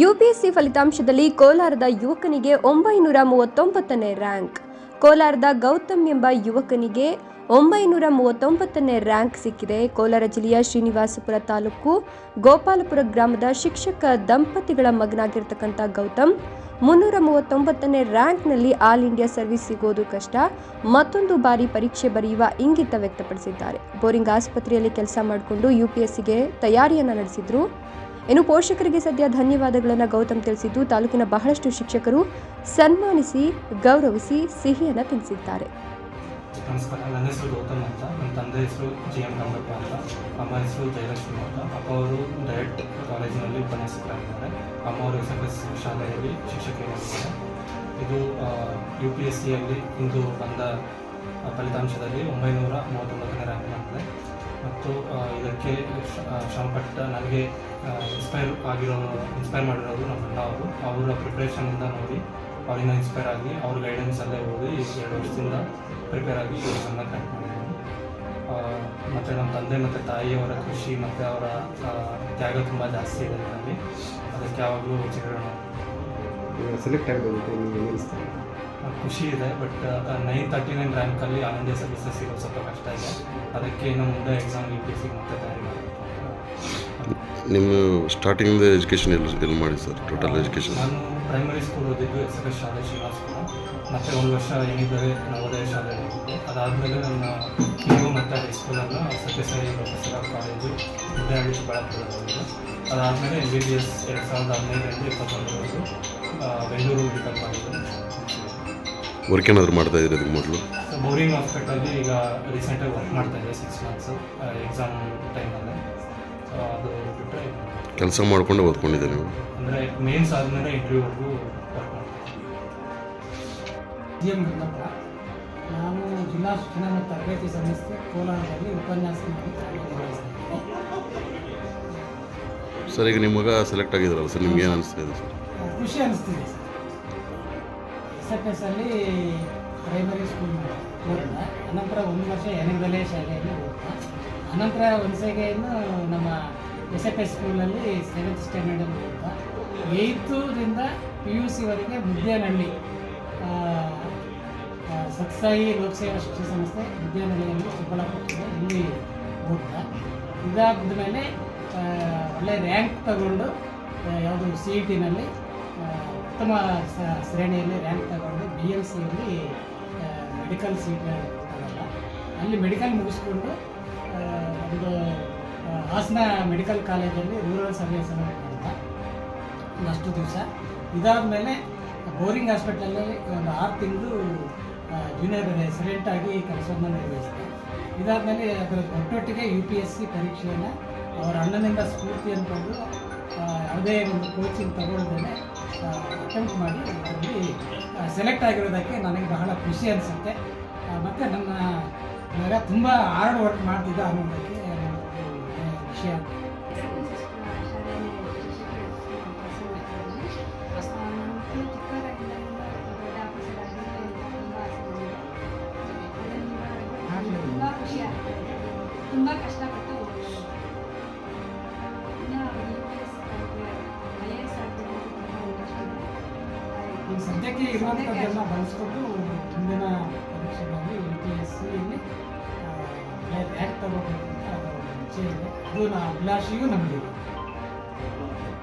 UPSC ಫಲಿತಾಂಶದಲ್ಲಿ ಕೋಲಾರದ ಯುವಕನಿಗೆ ಒಂಬೈನೂರ ಮೂವತ್ತೊಂಬತ್ತನೇ ರ್ಯಾಂಕ್. ಕೋಲಾರದ ಗೌತಮ್ ಎಂಬ ಯುವಕನಿಗೆ ಒಂಬೈನೂರ ಮೂವತ್ತೊಂಬತ್ತನೇ ರ್ಯಾಂಕ್ ಸಿಕ್ಕಿದೆ. ಕೋಲಾರ ಜಿಲ್ಲೆಯ ಶ್ರೀನಿವಾಸಪುರ ತಾಲೂಕು ಗೋಪಾಲಪುರ ಗ್ರಾಮದ ಶಿಕ್ಷಕ ದಂಪತಿಗಳ ಮಗನಾಗಿರ್ತಕ್ಕಂಥ ಗೌತಮ್ ಮುನ್ನೂರ ಮೂವತ್ತೊಂಬತ್ತನೇ ರ್ಯಾಂಕ್ನಲ್ಲಿ ಆಲ್ ಇಂಡಿಯಾ ಸರ್ವಿಸ್ ಸಿಗೋದು ಕಷ್ಟ. ಮತ್ತೊಂದು ಬಾರಿ ಪರೀಕ್ಷೆ ಬರೆಯುವ ಇಂಗಿತ ವ್ಯಕ್ತಪಡಿಸಿದ್ದಾರೆ. ಬೋರಿಂಗ್ ಆಸ್ಪತ್ರೆಯಲ್ಲಿ ಕೆಲಸ ಮಾಡಿಕೊಂಡು ಯುಪಿಎಸ್ಸಿಗೆ ತಯಾರಿಯನ್ನು ನಡೆಸಿದ್ರು. ಇನ್ನು ಪೋಷಕರಿಗೆ ಸದ್ಯ ಧನ್ಯವಾದಗಳನ್ನು ಗೌತಮ್ ತಿಳಿಸಿದ್ದು, ತಾಲೂಕಿನ ಬಹಳಷ್ಟು ಶಿಕ್ಷಕರು ಸನ್ಮಾನಿಸಿ, ಗೌರವಿಸಿ ಸಿಹಿಯನ್ನು ತಿಳಿಸಿದ್ದಾರೆ ನಮಸ್ಕಾರ, ನನ್ನ ಹೆಸರು ಗೌತಮ್ ಅಂತ. ನನ್ನ ತಂದೆ ಹೆಸರು ಜಿ ಎಂ ರಂಗಪ್ಪ ಅಂತ. ಅಮ್ಮ ಹೆಸರು ಜಯಲಕ್ಷ್ಮಿ ಅಂತ. ಅಪ್ಪ ಅವರು ಡೈರೆಕ್ಟ್ ಕಾಲೇಜಿನಲ್ಲಿ ಉಪನ್ಯಾಸಕರಾಗಿದ್ದಾರೆ. ಅಮ್ಮ ಅವರು ಎಸ್ ಎಫ್ ಎಸ್ ಶಾಲೆಯಲ್ಲಿ ಶಿಕ್ಷಕಿಯಾಗಿದ್ದಾರೆ. ಇದು ಯು ಪಿ ಎಸ್ ಸಿಯಲ್ಲಿ ಇಂದು ಬಂದ ಫಲಿತಾಂಶದಲ್ಲಿ ಒಂಬೈನೂರ ಮೂವತ್ತೊಂಬತ್ತನೇ ರ್ಯಾಂಕ್ ಮತ್ತು ಇದಕ್ಕೆ ಶ್ರಮಪಟ್ಟ ನನಗೆ ಇನ್ಸ್ಪೈರ್ ಆಗಿರೋ ಇನ್ಸ್ಪೈರ್ ಮಾಡಿರೋದು ನಮ್ಮ ಅಣ್ಣ ಅವರು ಅವರ ಪ್ರಿಪ್ರೇಷನಿಂದ ನೋಡಿ, ಅವರಿಂದ ಇನ್ಸ್ಪೈರ್ ಆಗಿ ಅವ್ರ ಗೈಡೆನ್ಸಲ್ಲೇ ಓದಿ ಈ ಎರಡು ವರ್ಷದಿಂದ ಪ್ರಿಪೇರ್ ಆಗಿ ಕೋರ್ಸನ್ನು ಕ್ರ್ಯಾಕ್ ಮಾಡಿದ್ದೀನಿ. ಮತ್ತು ನಮ್ಮ ತಂದೆ ಮತ್ತು ತಾಯಿಯವರ ಖುಷಿ ಮತ್ತು ಅವರ ತ್ಯಾಗ ತುಂಬ ಜಾಸ್ತಿ ಇದೆ ಇದರಲ್ಲಿ ಅದಕ್ಕೆ ಯಾವಾಗಲೂ ಚಿರಋಣ ಸೆಲೆಕ್ಟ್ ಆಗಬೇಕು ನಿಮಗೆ ಅನಿಸ್ತಾ ಆ, ಖುಷಿ ಇದೆ ಬಟ್ ನೈನ್ ತರ್ಟಿ ನೈನ್ ರ್ಯಾಂಕಲ್ಲಿ ಆಲ್ ಇಂಡಿಯಾ ಸರ್ವಿಸಸ್ ಸಿಗೋದು ಸ್ವಲ್ಪ ಕಷ್ಟ ಇದೆ. ಅದಕ್ಕೆ ಇನ್ನು ಮುಂದೆ ಎಕ್ಸಾಮ್ ಯು ಪಿ ಸಿ ಮತ್ತೆ ತಯಾರಿ ನಿಮ್ಮ ಸ್ಟಾರ್ಟಿಂಗ್ ಎಜುಕೇಷನ್ ಎಲ್ಲಿ ಎಲ್ಲಿ ಮಾಡಿ ಸರ್? ಟೋಟಲ್ ಎಜುಕೇಷನ್ ನಾನು ಪ್ರೈಮರಿ ಸ್ಕೂಲ್ ಓದಿದ್ದು ಎಸ್ ಎಸ್ ಶಾಲೆ ಶ್ರೀನಿವಾಸಪುರ ಮತ್ತು ಒಂದು ವರ್ಷ ಏನಿದ್ದಾರೆ ನವೋದಯ ಶಾಲೆ ಅದಾದಮೇಲೆ ನನ್ನ ಪಿ ಯು ಮತ್ತು ಹೈಸ್ಕೂಲನ್ನು ಸತ್ಯಸಾಯಿ ಪ್ರೊಫೆಸರ್ ಕಾಲೇಜು ವಿದ್ಯಾರ್ಥಿ ಬಳಕೆ ಅದಾದಮೇಲೆ ಎಂ ಬಿ ಬಿ ಎಸ್ ಎರಡು ಸಾವಿರದ ಹದಿನೈದರಿಂದ ಇಪ್ಪತ್ತೊಂದರವರೆಗೂ ಬೆಂಗಳೂರು ಮೆಡಿಕಲ್ ಕಾಲೇಜು ವರ್ಕ್ ಏನಾದರೂ ಮಾಡ್ತಾ ಇದ್ದೀರಿ ಅದಕ್ಕೆ ಮೊದಲು? ಬೋರಿಂಗ್ ಹಾಸ್ಪಿಟಲ್ಲಿ ಈಗ ರೀಸೆಂಟಾಗಿ ವರ್ಕ್ ಮಾಡ್ತಾ ಇದ್ದೆ ಸಿಕ್ಸ್ ಮಂತ್ಸು ಎಕ್ಸಾಮ್ ಟೈಮಲ್ಲಿ ಸೊ ಅದು ಬಿಟ್ಟರೆ ಕೆಲಸ ಮಾಡಿಕೊಂಡು ಓದ್ಕೊಂಡಿದ್ದೆ ನೀವು? ಅಂದರೆ ಮೇನ್ಸ್ ಆದಮೇಲೆ ಇಂಟರ್ವ್ಯೂವರೆಗೂ ವರ್ಕ್ ಮಾಡ್ತೀನಿ ಎಂ ನಾನು ಜಿಲ್ಲಾ ಶಿಕ್ಷಣ ಮತ್ತು ತರಬೇತಿ ಸಂಸ್ಥೆ ಕೋಲಾರದಲ್ಲಿ ಉಪನ್ಯಾಸ ಸರ್ ಈಗ ನಿಮ್ಮ ಮಗ ಸೆಲೆಕ್ಟ್ ಆಗಿದ್ರಲ್ಲ ಸರ್ ನಿಮ್ಗೆ ಏನು ಅನಿಸ್ತಾ ಇದೆ ಸರ್? ಖುಷಿ ಅನಿಸ್ತಿದೆ ಎಸ್ ಎಫ್ ಎಸ್ ಅಲ್ಲಿ ಪ್ರೈಮರಿ ಸ್ಕೂಲ್ ಓದಿದ ಅನಂತರ ಒಂದು ವರ್ಷ ಎನಿಗಲೇ ಶಾಲೆಯಲ್ಲಿ ಓದಿದ ಅನಂತರ ಒಂದ್ಸೆಗೆಯನ್ನು ನಮ್ಮ ಎಸ್ ಎಫ್ ಎಸ್ ಸ್ಕೂಲಲ್ಲಿ ಸೆವೆಂತ್ ಸ್ಟ್ಯಾಂಡರ್ಡಲ್ಲಿ ಓದಿದ ಏಯ್ತುದಿಂದ ಪಿ ಯು ಸಿವರೆಗೆ ಮುದ್ದೇನಹಳ್ಳಿ ಸತ್ಸಾಯಿ ಲೋಕಸೇವಾ ಶಿಕ್ಷಣ ಸಂಸ್ಥೆ ಮುದ್ದೇನಹಳ್ಳಿಯಲ್ಲಿ ಚಿಕ್ಕಬಳ್ಳಾಪುರ ಇಲ್ಲಿ ಓದಿದ ಇದಾದ ಮೇಲೆ ಒಳ್ಳೆ ರ್ಯಾಂಕ್ ತಗೊಂಡು ಯಾವುದು ಸಿ ಇ ಟಿನಲ್ಲಿ ಉತ್ತಮ ಶ್ರೇಣಿಯಲ್ಲಿ ರ್ಯಾಂಕ್ ತಗೊಂಡು ಬಿ ಎಲ್ ಸಿಯಲ್ಲಿ ಮೆಡಿಕಲ್ ಸೀಟ್ ಅಲ್ಲಿ ಮೆಡಿಕಲ್ ಮುಗಿಸ್ಕೊಂಡು ಒಂದು ಹಾಸನ ಮೆಡಿಕಲ್ ಕಾಲೇಜಲ್ಲಿ ರೂರಲ್ ಸರ್ವಿಸ್ ಮಾಡಿದ ಅಷ್ಟು ದಿವಸ. ಇದಾದಮೇಲೆ ಬೋರಿಂಗ್ ಹಾಸ್ಪಿಟಲಲ್ಲಿ ಒಂದು ಆರು ತಿಂಗಳು ಜೂನಿಯರ್ ರೆಸಿಡೆಂಟ್ ಆಗಿ ಕೆಲಸವನ್ನು ನಿರ್ವಹಿಸಿದೆ. ಇದಾದಮೇಲೆ ಅದರ ಒಟ್ಟೊಟ್ಟಿಗೆ ಯು ಪಿ ಎಸ್ ಸಿ ಪರೀಕ್ಷೆಯನ್ನು ಅವರ ಅಣ್ಣನಿಂದ ಸ್ಫೂರ್ತಿ ಅಂದ್ಕೊಂಡು ಆ, ಯಾವುದೇ ಒಂದು ಕೋಚಿಂಗ್ ತಗೊಳ್ದೇನೆ ಅಟೆಂಪ್ಟ್ ಮಾಡಿ ಅದರಲ್ಲಿ ಸೆಲೆಕ್ಟ್ ಆಗಿರೋದಕ್ಕೆ ನನಗೆ ಬಹಳ ಖುಷಿ ಅನಿಸುತ್ತೆ. ಮತ್ತು ನನ್ನ ಮಗ ತುಂಬ ಹಾರ್ಡ್ ವರ್ಕ್ ಮಾಡ್ತಿದ್ದ ಅನ್ನೋದಕ್ಕೆ ವಿಷಯ ತುಂಬ ಖುಷಿ ಈಗ ಸದ್ಯಕ್ಕೆ ಇರುವಂಥದ್ದೆಲ್ಲ ಬಳಸ್ಕೊಂಡು ಮುಂದಿನ ಪರೀಕ್ಷೆಗಳಲ್ಲಿ ಯು ಪಿ ಎಸ್ ಸಿಯಲ್ಲಿ ರ್ಯಾಂಕ್ ತಗೋಬೇಕು ಅಂತ ಅದರ ಇಚ್ಛೆ ಇದೆ ಅದು ನಾ ಅಭಿಲಾಷೆಯೂ ನಮಗಿದೆ.